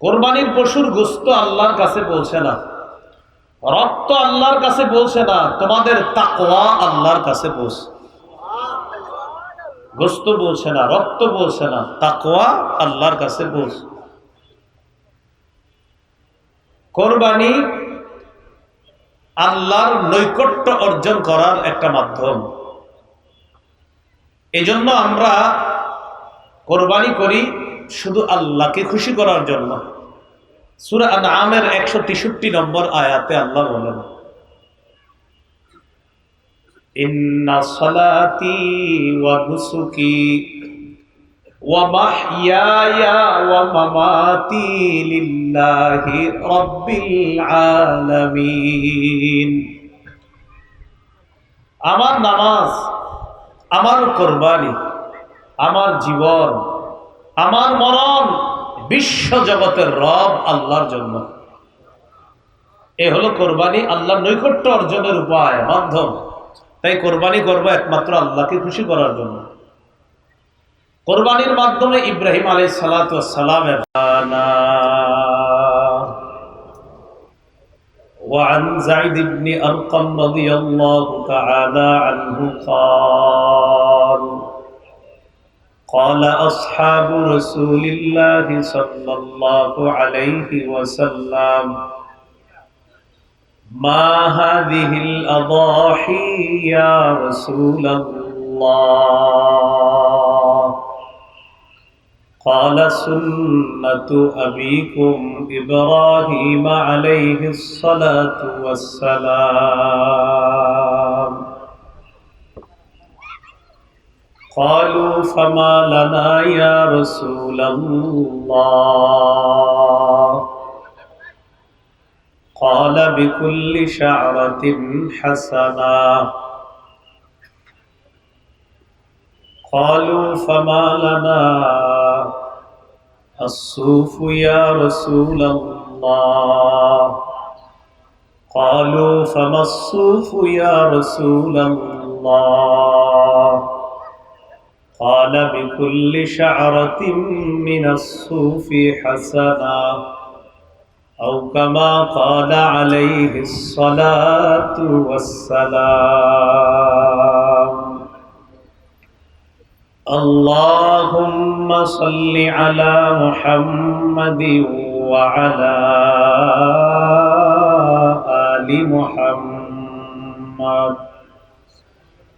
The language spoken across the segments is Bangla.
কোরবানির পশুর গোস্ত আল্লাহর কাছে পৌঁছে না। রক্ত আল্লাহর কাছে পৌঁছে না, তোমাদের তাকওয়া আল্লাহর কাছে পৌঁছে গোস্ত বলছে না, রক্ত বলছে না, তাকওয়া আল্লাহর কাছে পৌঁছে কোরবানি আল্লাহর নৈকট্য অর্জন করার একটা মাধ্যম। এজন্য আমরা কোরবানি করি শুধু আল্লাহকে খুশি করার জন্য। সুরা আমের একশো তেষট্টি নম্বর আয়াতে আল্লাহ বলেন, ইন্না সালাতি আমার নামাজ, আমার কোরবানি, আমার জীবন আমার মরণ বিশ্ব জগতের রব আল্লাহর জন্য এ হলো কোরবানি আল্লাহর নৈকট্য অর্জনের উপায় মাধ্যম তাই কোরবানি করবো একমাত্র আল্লাহকে খুশি করার জন্য কোরবানির মাধ্যমে ইব্রাহিম আলী সালাতামের وعن زيد بن أرقم رضي الله تعالى عنه قال قال أصحاب رسول الله صلى الله عليه وسلم ما هذه الأضاحي يا رسول الله؟ قال سنة أبيكم إبراهيم عليه الصلاة والسلام. قالوا فما لنا يا رسول الله. قال بكل شعرة حسنة. قالوا فما لنا الصوف يا رسول الله. قالوا فما الصوف يا رسول الله. قال بكل شعرة من الصوف حسنة أو كما قال عليه الصلاة والسلام اللهم صل على محمد وعلى آل محمد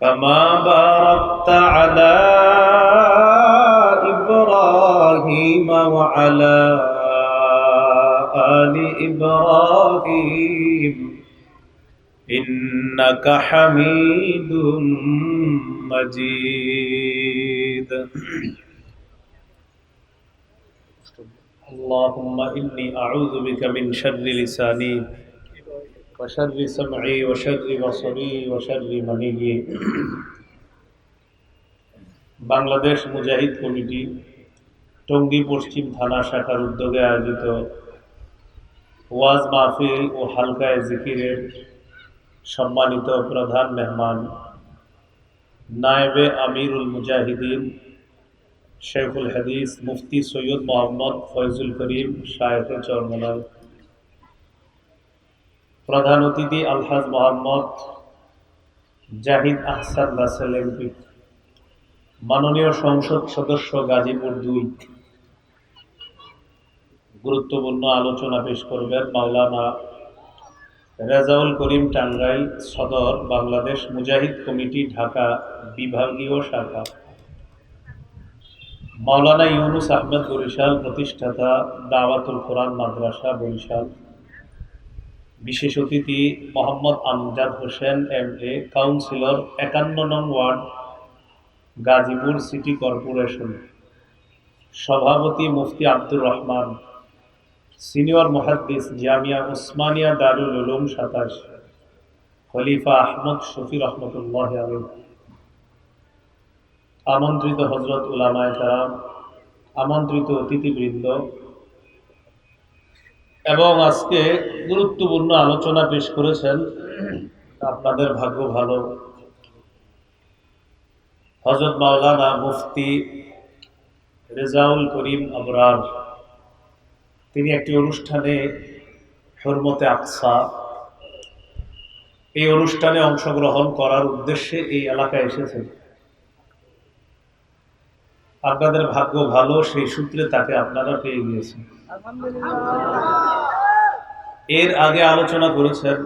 كما باركت على إبراهيم وعلى آل إبراهيم. إنك حميد مجيد. اللهم إني أعوذ بك من شر لساني وشر سمعي وشر بصري وشر مني বাংলাদেশ মুজাহিদ কমিটি টঙ্গী পশ্চিম থানা শাখার উদ্যোগে আয়োজিত ওয়াজ মাহফিল ও হালকায় জিকিরের সম্মানিত প্রধান মেহমান নায়েবে আমিরুল মুজাহিদিন শেখুল হাদিস মুফতি সৈয়দ মোহাম্মদ ফয়জুল করিম শায়েখে চরমনাল প্রধান অতিথি আলহাজ মোহাম্মদ জাহিদ আহসান রাসেল এমপি মাননীয় সংসদ সদস্য গাজীপুর দুই। গুরুত্বপূর্ণ আলোচনা পেশ করবেন মাওলানা রেজাউল করিম টাঙ্গাইল সদর বাংলাদেশ মুজাহিদ কমিটি, ঢাকা বিভাগীয় শাখা। মাওলানা ইউনুস আহমেদ বরিশাল প্রতিষ্ঠাতা দাওয়াতুল কোরআন মাদ্রাসা বরিশাল। বিশেষ অতিথি Mohammad Amjad Hossain M A councillor, একান্ন নং ওয়ার্ড, গাজীপুর সিটি কর্পোরেশন। সভাপতি মুফতি আব্দুর রহমান। সিনিয়র মুহাদ্দিস জামিয়া উসমানিয়া দারুল উলুম সাতাশ। খলিফা আহমদ শফি রহমতুল্লাহ আলী আমন্ত্রিত হজরত উলামায় কারাম, আমন্ত্রিত অতিথিবৃন্দ এবং আজকে গুরুত্বপূর্ণ আলোচনা পেশ করেছেন আপনাদের ভাগ্য ভালো। হজরত মাওলানা মুফতি রেজাউল করিম আবরার, তিনি একটি অনুষ্ঠানে হরমতে আকসা, এই অনুষ্ঠানে অংশগ্রহণ করার উদ্দেশ্যে এই এলাকায় এসেছেন। আপনাদের ভাগ্য ভালো, সেই সূত্রে তাকে আপনারা পেয়ে গিয়েছেন। এর আগে আলোচনা করেছেন,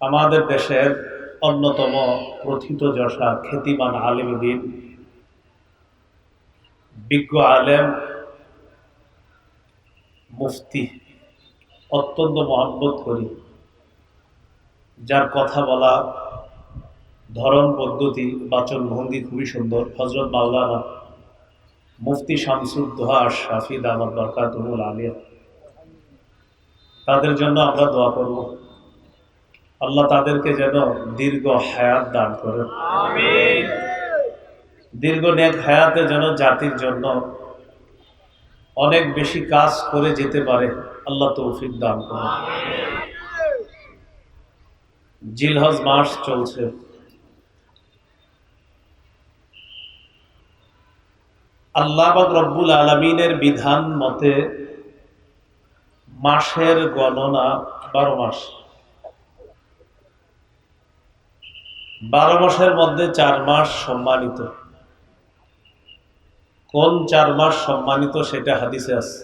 আমাদের দেশের অন্যতম প্রথিত যশা খ্যাতিমান আলেম দিন বিজ্ঞ আলেম, মুফতি, অত্যন্ত মহাব্বত করি। যার কথা বলা, ধরন, পদ্ধতি, বাচন, ভঙ্গি খুবই সুন্দর। হজরত মাওলানা মুফতি শামসুদ্দোহা শাফি দামাদ বরকাতুল আলিয়া তাদের জন্য আমরা দোয়া করব। আল্লাহ তাদেরকে যেন দীর্ঘ হায়াত দান করেন। দীর্ঘ নেক হায়াতে যেন জাতির জন্য অনেক বেশি কাজ করে যেতে পারে আল্লাহ তৌফিক দান করেন। জিলহজ মাস চলছে। আল্লাহ রব্বুল আলমিনের বিধান মতে মাসের গণনা বারো মাস। বারো মাসের মধ্যে চার মাস সম্মানিত। কোন চার মাস সম্মানিত সেটা হাদিসে আছে।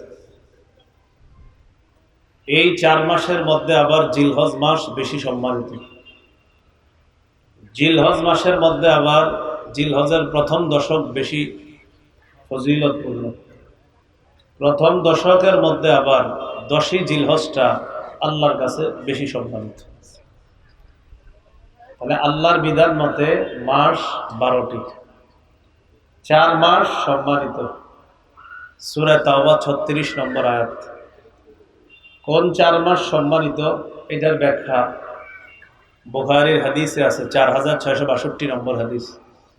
এই চার মাসের মধ্যে আবার জিলহজ মাস বেশি সম্মানিত। জিলহজ মাসের মধ্যে আবার জিলহজের প্রথম দশক বেশি ফজিলতপূর্ণ। প্রথম দশকের মধ্যে আবার দশই জিলহজটা আল্লাহর কাছে বেশি সম্মানিত। তাহলে আল্লাহর বিধান মতে মাস বারোটি। চার মাস সম্মানিত। সুরা তাওবা ছত্রিশ নম্বর আয়াত। কোন চার মাস সম্মানিত? এটার ব্যাখ্যা বোখারির হাদিসে আছে, চার হাজার ছয়শো বাষট্টি নম্বর হাদিস।